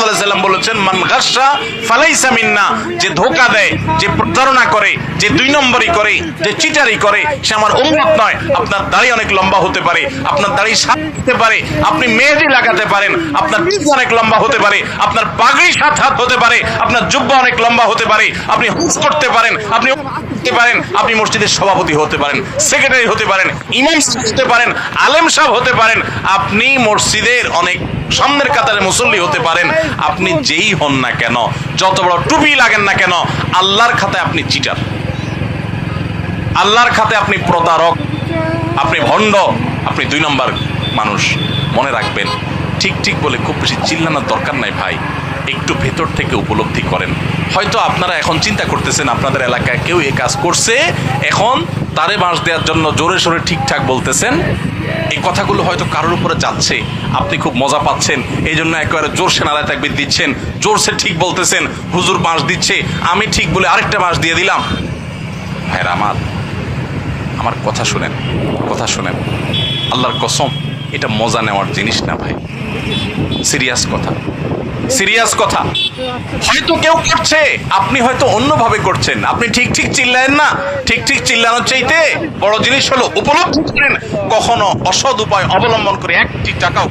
সাল্লাম বলেছেন, মান ফালাইসা মিন্না যে ধোকা দেয়, যে প্রতারণা করে, যে দুই নম্বরই করে, যে চিটারি করে, সে আমার নয়। আপনার দাড়ি অনেক লম্বা হতে পারে, আপনার দাড়ি পারে, আপনি মেহেদি লাগাতে পারেন, আপনার অনেক লম্বা হতে পারে, আপনার পাগড়ি সাত হাত হতে পারে, আপনার অনেক লম্বা হতে পারে, আপনি হুজ করতে পারেন, আপনি হতে পারেন, আপনি মসজিদের সভাপতি হতে পারেন, সেক্রেটারি হতে পারেন, ইমাম হতে পারেন, আলেম সাহেব হতে পারেন, আপনি মসজিদের অনেক সামনের কাতারে মুসল্লি হতে পারেন, আপনি যেই হন না কেন, যত বড় টুপি লাগেন না কেন, আল্লাহর খাতায় আপনি চিটার। আল্লাহর খাতে আপনি প্রতারক, আপনি ভণ্ড, আপনি দুই নম্বর মানুষ। মনে রাখবেন, ঠিক ঠিক বলে খুব বেশি চিল্লানোর দরকার নাই ভাই। একটু ভেতর থেকে উপলব্ধি করেন। হয়তো আপনারা এখন চিন্তা করতেছেন, আপনাদের এলাকায় কেউ এই কাজ করছে, এখন তারে বাঁশ দেওয়ার জন্য জোরে সোরে ঠিকঠাক বলতেছেন। এই কথাগুলো হয়তো কারোর উপরে যাচ্ছে। আপনি খুব মজা পাচ্ছেন। এই জন্য একেবারে জোরসে নালায় তাকবির দিচ্ছেন। জোরসে ঠিক বলতেছেন, হুজুর বাঁশ দিচ্ছে, আমি ঠিক বলে আরেকটা বাঁশ দিয়ে দিলাম। ভাইরা আমার আমার কথা শুনেন কথা শুনেন। আল্লাহর কসম, এটা মজা নেওয়ার জিনিস না ভাই। সিরিয়াস কথা। সিরিয়াস কথা। হয়তো কেউ করছে, আপনি হয়তো অন্যভাবে করছেন। আপনি ঠিক ঠিক চিল্লায়েন না, ঠিক ঠিক চিল্লানোর চাইতে বড় জিনিস হলো, উপলব্ধি করেন, কখনো অসৎ উপায় অবলম্বন করে একটি টাকাও